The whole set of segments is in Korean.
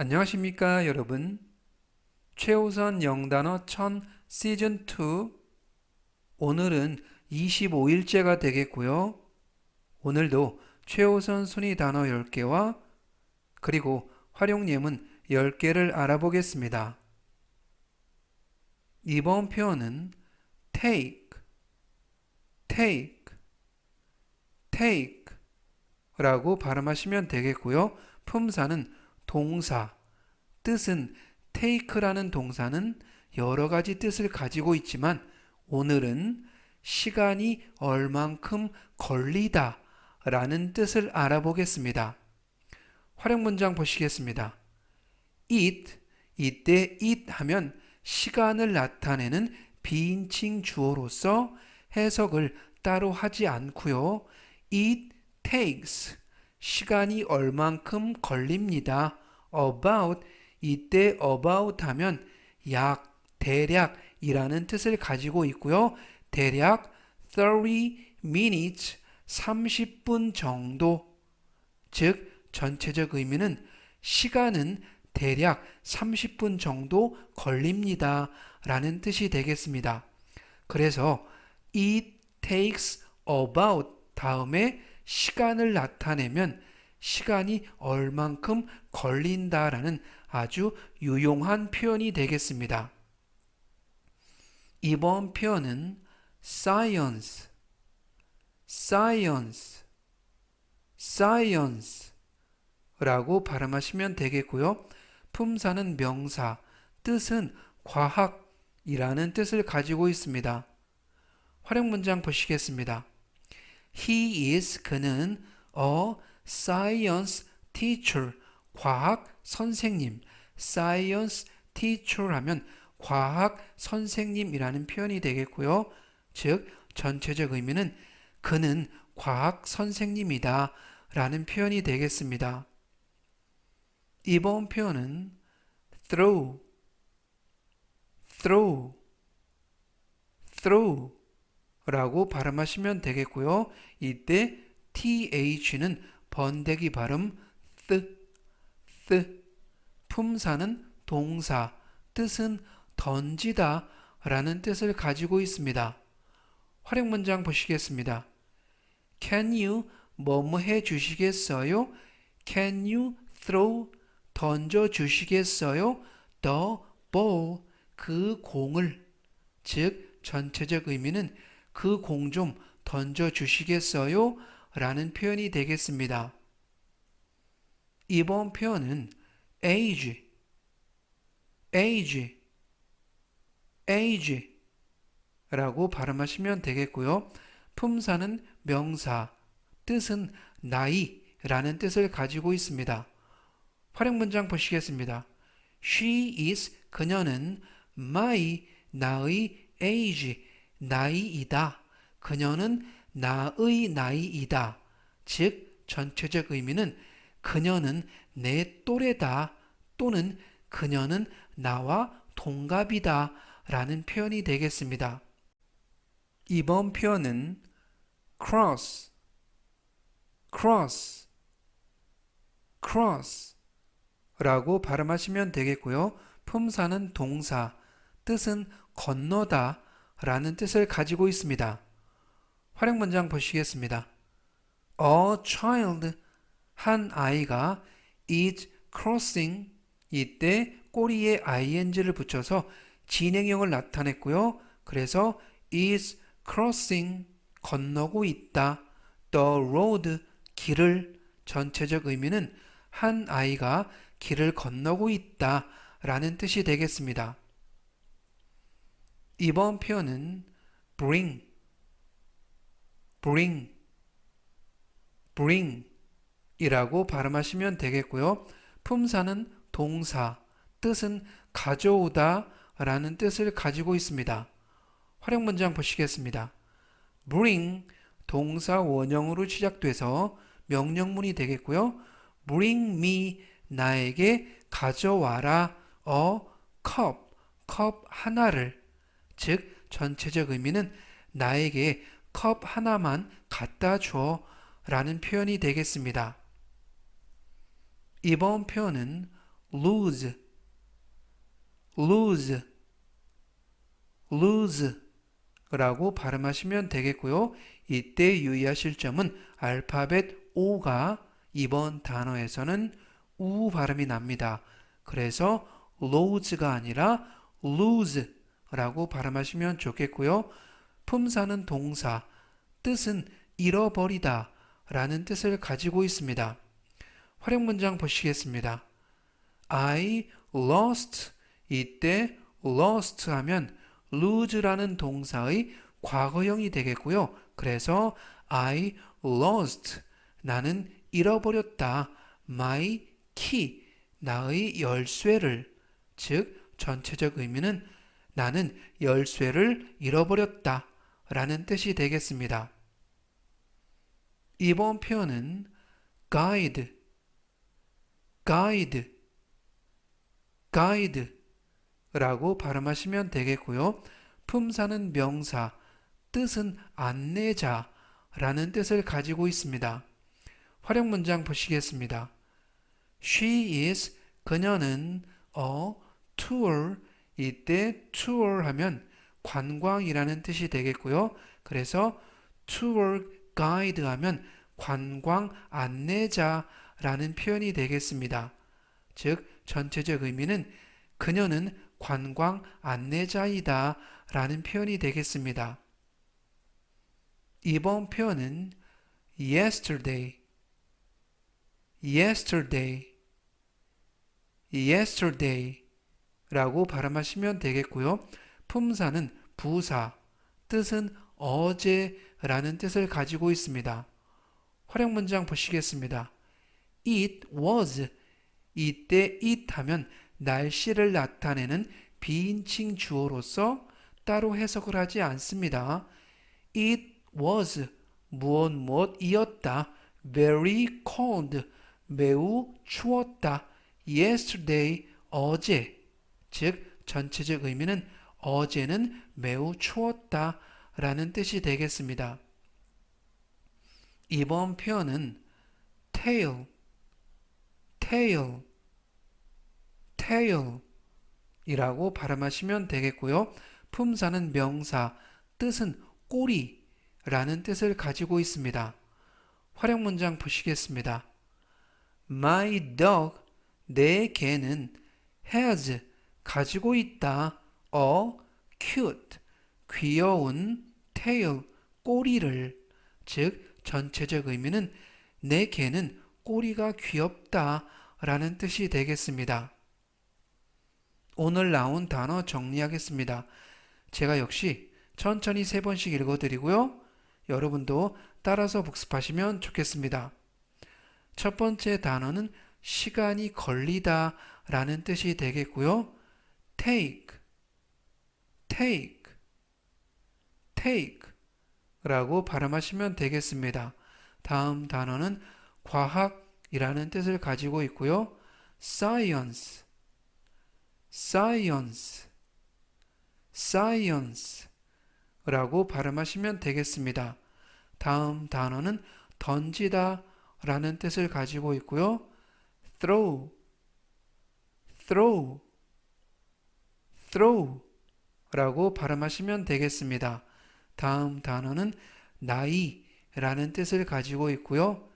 안녕하십니까 여러분. 최우선 영단어 1000 시즌 2 오늘은 25일째가 되겠고요. 오늘도 최우선 순위 단어 10개와 그리고 활용 예문 10개를 알아보겠습니다. 이번 표현은 take take take 라고 발음하시면 되겠고요. 품사는 동사, 뜻은 take라는 동사는 여러 가지 뜻을 가지고 있지만 오늘은 시간이 얼만큼 걸리다 라는 뜻을 알아보겠습니다. 활용 문장 보시겠습니다. it, 이때 it 하면 시간을 나타내는 비인칭 주어로서 해석을 따로 하지 않고요. it takes 시간이 얼만큼 걸립니다. about 이때 about 하면 약, 대략이라는 뜻을 가지고 있고요. 대략 30 minutes 30분 정도 즉 전체적 의미는 시간은 대략 30분 정도 걸립니다. 라는 뜻이 되겠습니다. 그래서 it takes about 다음에 시간을 나타내면 시간이 얼만큼 걸린다라는 아주 유용한 표현이 되겠습니다. 이번 표현은 science, science, science 라고 발음하시면 되겠고요. 품사는 명사, 뜻은 과학이라는 뜻을 가지고 있습니다. 활용 문장 보시겠습니다. He is 그는 a science teacher 과학 선생님 science teacher 하면 과학 선생님이라는 표현이 되겠고요. 즉 전체적 의미는 그는 과학 선생님이다 라는 표현이 되겠습니다. 이번 표현은 throw throw throw 라고 발음하시면 되겠고요. 이때 th는 번데기 발음 th, th. 품사는 동사, 뜻은 던지다 라는 뜻을 가지고 있습니다. 활용 문장 보시겠습니다. Can you 뭐뭐 해 주시겠어요? Can you throw 던져 주시겠어요? The ball 그 공을 즉 전체적 의미는 그 공 좀 던져 주시겠어요? 라는 표현이 되겠습니다. 이번 표현은 age, age, age 라고 발음하시면 되겠고요. 품사는 명사, 뜻은 나이 라는 뜻을 가지고 있습니다. 활용 문장 보시겠습니다. She is 그녀는 my 나의 age 나이이다. 그녀는 나의 나이이다. 즉 전체적 의미는 그녀는 내 또래다 또는 그녀는 나와 동갑이다 라는 표현이 되겠습니다. 이번 표현은 cross, cross, cross 라고 발음하시면 되겠고요. 품사는 동사, 뜻은 건너다 라는 뜻을 가지고 있습니다. 활용 문장 보시겠습니다. A child, 한 아이가 is crossing, 이때 꼬리에 ing를 붙여서 진행형을 나타냈고요. 그래서 is crossing, 건너고 있다. the road, 길을, 전체적 의미는 한 아이가 길을 건너고 있다 라는 뜻이 되겠습니다. 이번 표현은 bring, bring, bring 이라고 발음하시면 되겠고요. 품사는 동사, 뜻은 가져오다 라는 뜻을 가지고 있습니다. 활용 문장 보시겠습니다. bring 동사 원형으로 시작돼서 명령문이 되겠고요. bring me 나에게 가져와라 a cup 컵 하나를 즉 전체적 의미는 나에게 컵 하나만 갖다 줘 라는 표현이 되겠습니다. 이번 표현은 lose, lose, lose 라고 발음하시면 되겠고요. 이때 유의하실 점은 알파벳 O가 이번 단어에서는 우 발음이 납니다. 그래서 lose가 아니라 lose 라고 발음하시면 좋겠고요. 품사는 동사, 뜻은 잃어버리다 라는 뜻을 가지고 있습니다. 활용 문장 보시겠습니다. I lost 이때 lost 하면 lose라는 동사의 과거형이 되겠고요. 그래서 I lost 나는 잃어버렸다. my key 나의 열쇠를 즉 전체적 의미는 나는 열쇠를 잃어버렸다 라는 뜻이 되겠습니다. 이번 표현은 guide, guide, guide 라고 발음하시면 되겠고요. 품사는 명사, 뜻은 안내자 라는 뜻을 가지고 있습니다. 활용 문장 보시겠습니다. She is 그녀는 a tour 이때 tour 하면 관광이라는 뜻이 되겠고요. 그래서 tour guide 하면 관광 안내자라는 표현이 되겠습니다. 즉 전체적 의미는 그녀는 관광 안내자이다 라는 표현이 되겠습니다. 이번 표현은 yesterday, yesterday, yesterday 라고 발음하시면 되겠고요. 품사는 부사, 뜻은 어제라는 뜻을 가지고 있습니다. 활용 문장 보시겠습니다. It was 이때 it 하면 날씨를 나타내는 비인칭 주어로서 따로 해석을 하지 않습니다. It was 무엇 무엇이었다. very cold 매우 추웠다. yesterday 어제 즉 전체적 의미는 어제는 매우 추웠다 라는 뜻이 되겠습니다. 이번 표현은 tail, tail, tail 이라고 발음하시면 되겠고요. 품사는 명사, 뜻은 꼬리 라는 뜻을 가지고 있습니다. 활용 문장 보시겠습니다. My dog, 내 개는 has, 가지고 있다. a cute, 귀여운 tail, 꼬리를 즉 전체적 의미는 내 개는 꼬리가 귀엽다 라는 뜻이 되겠습니다. 오늘 나온 단어 정리하겠습니다. 제가 역시 천천히 세 번씩 읽어드리고요. 여러분도 따라서 복습하시면 좋겠습니다. 첫 번째 단어는 시간이 걸리다 라는 뜻이 되겠고요. Take, take, take 라고 발음하시면 되겠습니다. 다음 단어는 과학이라는 뜻을 가지고 있고요. science, science, science 라고 발음하시면 되겠습니다. 다음 단어는 던지다 라는 뜻을 가지고 있고요. throw, throw, throw 라고 발음하시면 되겠습니다. 다음 단어는 나이 라는 뜻을 가지고 있고요.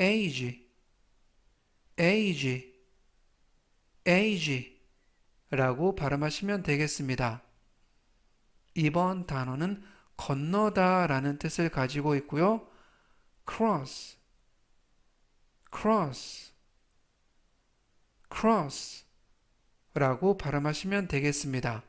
age, age, age 라고 발음하시면 되겠습니다. 이번 단어는 건너다 라는 뜻을 가지고 있고요. cross, cross, cross 라고 발음하시면 되겠습니다.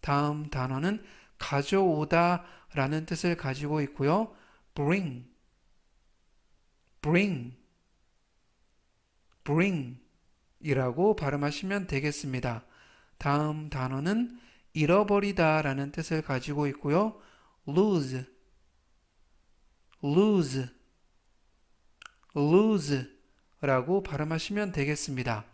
다음 단어는 가져오다 라는 뜻을 가지고 있고요. bring, bring, bring 이라고 발음하시면 되겠습니다. 다음 단어는 잃어버리다 라는 뜻을 가지고 있고요. lose, lose, lose 라고 발음하시면 되겠습니다.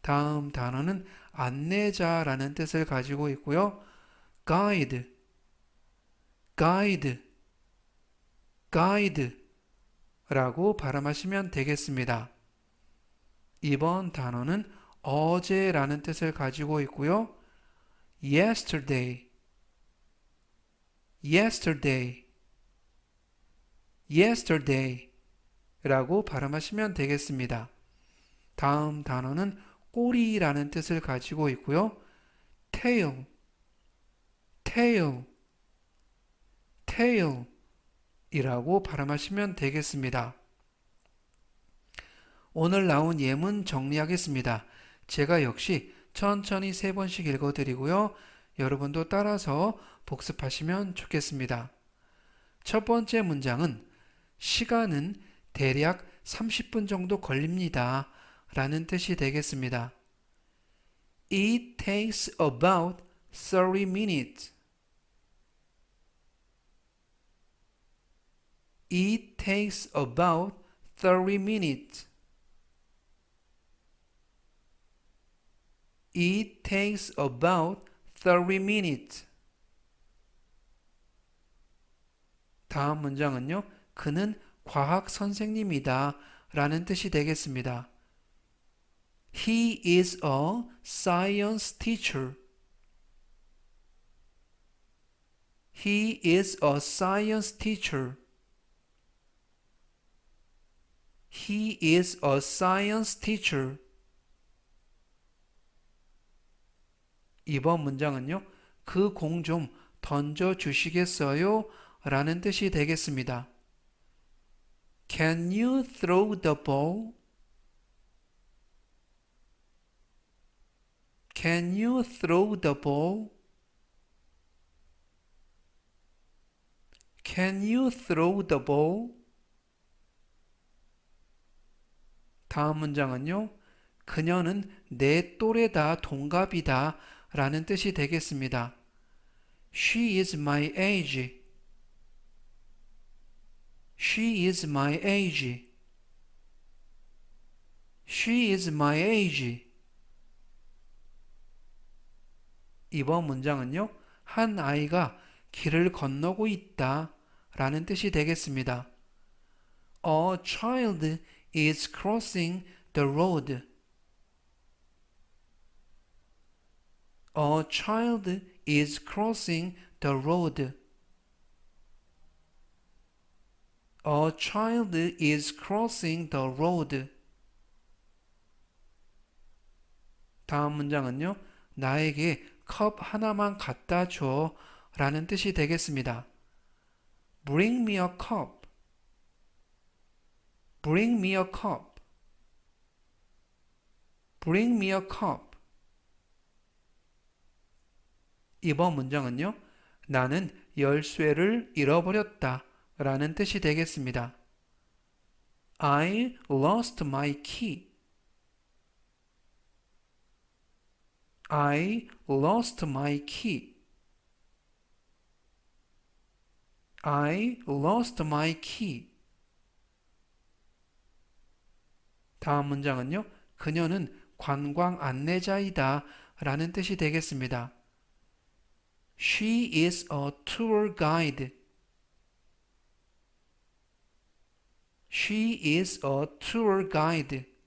다음 단어는 안내자 라는 뜻을 가지고 있고요. guide, guide, guide 라고 발음하시면 되겠습니다. 이번 단어는 어제라는 뜻을 가지고 있고요. yesterday, yesterday, yesterday 라고 발음하시면 되겠습니다. 다음 단어는 꼬리라는 뜻을 가지고 있고요. tail, tail, tail 이라고 발음하시면 되겠습니다. 오늘 나온 예문 정리하겠습니다. 제가 역시 천천히 세 번씩 읽어드리고요. 여러분도 따라서 복습하시면 좋겠습니다. 첫 번째 문장은 시간은 대략 30분 정도 걸립니다. 라는 뜻이 되겠습니다. It takes about 30 minutes. It takes about 30 minutes. It takes about 30 minutes. 다음 문장은요. 그는 과학 선생님이다 라는 뜻이 되겠습니다. He is a science teacher. He is a science teacher. He is a science teacher. 이번 문장은요. 그 공 좀 던져 주시겠어요? 라는 뜻이 되겠습니다. Can you throw the ball? Can you throw the ball? Can you throw the ball? 다음 문장은요. 그녀는 내 또래다 동갑이다 라는 뜻이 되겠습니다. She is my age. She is my age. She is my age. 이번 문장은요. 한 아이가 길을 건너고 있다 라는 뜻이 되겠습니다. A child is crossing the road. A child is crossing the road. A child is crossing the road. 다음 문장은요. 나에게 컵 하나만 갖다 줘 라는 뜻이 되겠습니다. Bring me a cup. Bring me a cup. Bring me a cup. 이번 문장은요. 나는 열쇠를 잃어버렸다 라는 뜻이 되겠습니다. I lost my key. I lost my key. I lost my key. 다음 문장은요. 그녀는 관광 안내자이다 라는 뜻이 되겠습니다. She is a tour guide. She is a tour guide.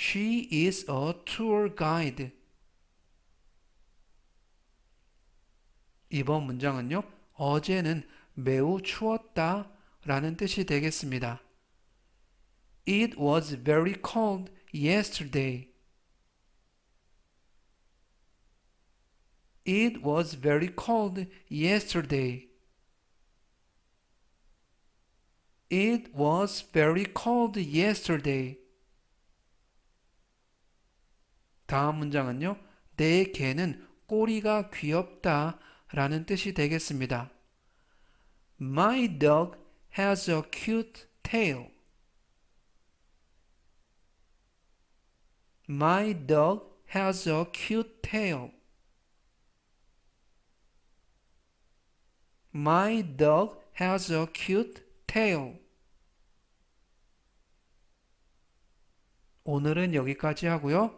She is a tour guide. 이번 문장은요. 어제는 매우 추웠다 라는 뜻이 되겠습니다. It was very cold yesterday. It was very cold yesterday. It was very cold yesterday. 다음 문장은요. 내 개는 꼬리가 귀엽다 라는 뜻이 되겠습니다. My dog has a cute tail. My dog has a cute tail. My dog has a cute tail. 오늘은 여기까지 하고요.